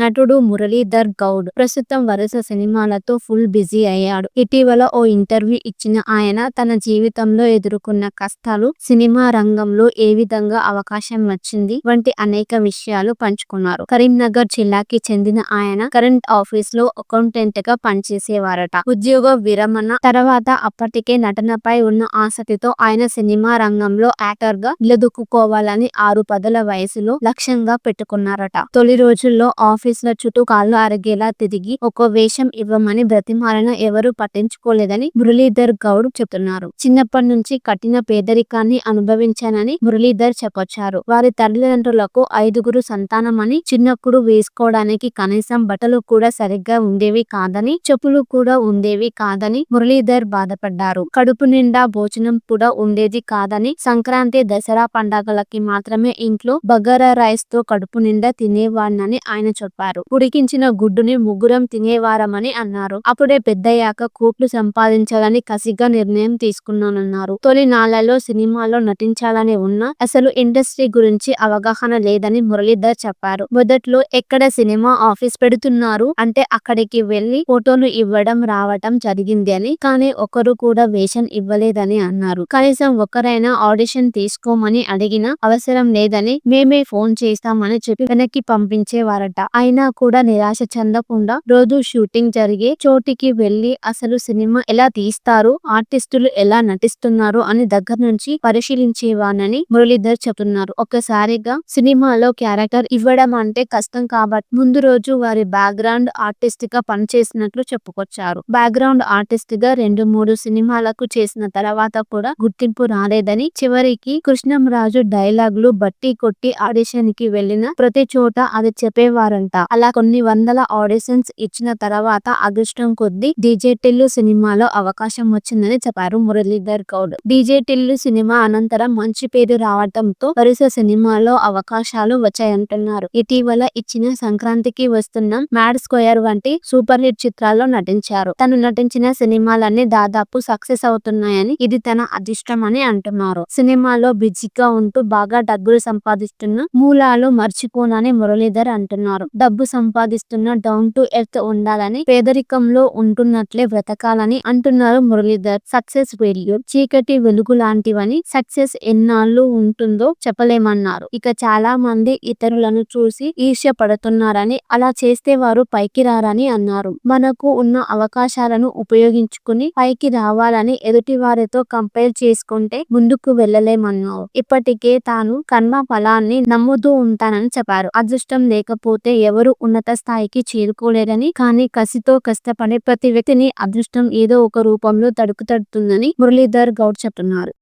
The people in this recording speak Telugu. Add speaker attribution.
Speaker 1: నటుడు మురళీధర్ గౌడ్ ప్రస్తుతం వరుస సినిమాలతో ఫుల్ బిజీ అయ్యాడు. ఇటీవల ఓ ఇంటర్వ్యూ ఇచ్చిన ఆయన తన జీవితంలో ఎదుర్కొన్న కష్టాలు సినిమా రంగంలో ఏ విధంగా అవకాశం వచ్చింది వంటి అనేక విషయాలు పంచుకున్నారు. కరీంనగర్ జిల్లాకి చెందిన ఆయన కరెంట్ ఆఫీస్లో అకౌంటెంట్గా పనిచేసేవారట. ఉద్యోగ విరమణ తర్వాత అప్పటికే నటనపై ఉన్న ఆసక్తితో ఆయన సినిమా రంగంలో యాక్టర్గా నిలదొక్కుకోవాలని ఆరు పదుల వయసులో లక్ష్యంగా పెట్టుకున్నారట. తొలి రోజుల్లో ఆఫీస్ ఆఫీసుల చుట్టూ కాళ్ళు అరిగేలా తిరిగి ఒక వేషం ఇవ్వమని బ్రతిమాలిన ఎవరు పట్టించుకోలేదని మురళీధర్ గౌడ్ చెబుతున్నారు చిన్నప్పటి నుంచి కఠిన పేదరికాన్ని అనుభవించానని మురళీధర్ చెప్పొచ్చారు. వారి తల్లిదండ్రులకు ఐదుగురు సంతానమని చిన్నప్పుడు వేసుకోవడానికి కనీసం బట్టలు కూడా సరిగ్గా ఉండేవి కాదని చెప్పులు కూడా ఉండేవి కాదని మురళీధర్ బాధపడ్డారు. కడుపు నిండా భోజనం కూడా ఉండేది కాదని సంక్రాంతి దసరా పండగలకి మాత్రమే ఇంట్లో బగారా రైస్తో కడుపు నిండా తినేవాడినని ఆయన చెప్పారు. ఉడికించిన గుడ్డుని ముగ్గురం తినేవారమని అన్నారు. అప్పుడే పెద్దయ్యాక కోట్లు సంపాదించాలని కసిగా నిర్ణయం తీసుకున్నానన్నారు. తొలి నాళ్ళలో సినిమాలో నటించాలని ఉన్నా అసలు ఇండస్ట్రీ గురించి అవగాహన లేదని మురళీధర్ చెప్పారు. మొదట్లో ఎక్కడ సినిమా ఆఫీస్ పెడుతున్నారు అంటే అక్కడికి వెళ్ళి ఫోటోలు ఇవ్వడం రావటం జరిగింది అని కానీ ఒకరు కూడా వేషన్ ఇవ్వలేదని అన్నారు. కనీసం ఒకరైనా ఆడిషన్ తీసుకోమని అడిగిన అవసరం లేదని మేమే ఫోన్ చేస్తామని చెప్పి వెనక్కి పంపించేవారట. అయినా కూడా నిరాశ చెందకుండా రోజు షూటింగ్ జరిగే చోటికి వెళ్ళి అసలు సినిమా ఎలా తీస్తారు ఆర్టిస్టులు ఎలా నటిస్తున్నారు అని దగ్గర నుంచి పరిశీలించేవానని మురళీధర్ చెప్తున్నారు. ఒక్కసారిగా సినిమాలో క్యారెక్టర్ ఇవ్వడం అంటే కష్టం కాబట్టి ముందు రోజు వారి బ్యాక్గ్రౌండ్ ఆర్టిస్ట్గా పనిచేసినట్లు చెప్పుకొచ్చారు. బ్యాక్గ్రౌండ్ ఆర్టిస్ట్గా రెండు మూడు సినిమాలకు చేసిన తర్వాత కూడా గుర్తింపు రాలేదని చివరికి కృష్ణంరాజు డైలాగులు బట్టి కొట్టి ఆడిషన్కి వెళ్ళిన ప్రతి చోట అది చెప్పేవారంట. అలా కొన్ని వందల ఆడిషన్స్ ఇచ్చిన తర్వాత అదృష్టం కొద్దీ డీజే టిల్లు సినిమాలో అవకాశం వచ్చిందని చెప్పారు మురళీధర్ గౌడ్. డీజే టిల్లు సినిమా అనంతరం మంచి పేరు రావడంతో వరుస సినిమాలో అవకాశాలు వచ్చాయంటున్నారు. ఇటీవల ఇచ్చిన సంక్రాంతికి వస్తున్న మ్యాడ్ స్క్వేర్ వంటి సూపర్ హిట్ చిత్రాల్లో నటించారు. తను నటించిన సినిమాలన్నీ దాదాపు సక్సెస్ అవుతున్నాయని ఇది తన అదృష్టం అని అంటున్నారు. సినిమాలో బిజీగా ఉంటూ బాగా డబ్బులు సంపాదిస్తున్న మూలాలు మర్చిపోనని మురళీధర్ అంటున్నారు. డబ్బు సంపాదిస్తున్న డౌన్ టు ఎర్త్ ఉండాలని పేదరికంలో ఉంటున్నట్లే బ్రతకాలని అంటున్నారు మురళీధర్. సక్సెస్ ఫెయిల్యూర్ చీకటి వెలుగు లాంటివని సక్సెస్ ఎన్నాళ్ళు ఉంటుందో చెప్పలేమన్నారు. ఇక చాలా మంది ఇతరులను చూసి ఈర్ష్య పడుతున్నారని అలా చేస్తే వారు పైకి రారని అన్నారు. మనకు ఉన్న అవకాశాలను ఉపయోగించుకుని పైకి రావాలని ఎదుటి వారితో కంపేర్ చేసుకుంటే ముందుకు వెళ్ళలేమన్నారు. ఇప్పటికే తాను కర్మ ఫలాన్ని నమ్ముతూ ఉంటానని చెప్పారు. అదృష్టం లేకపోతే ఎవరు ఉన్నత స్థాయికి చేరుకోలేరని కానీ కసితో కష్టపడే ప్రతి వ్యక్తిని అదృష్టం ఏదో ఒక రూపంలో తడుకు తడుతుందని మురళీధర్ గౌడ్ చెప్తున్నారు.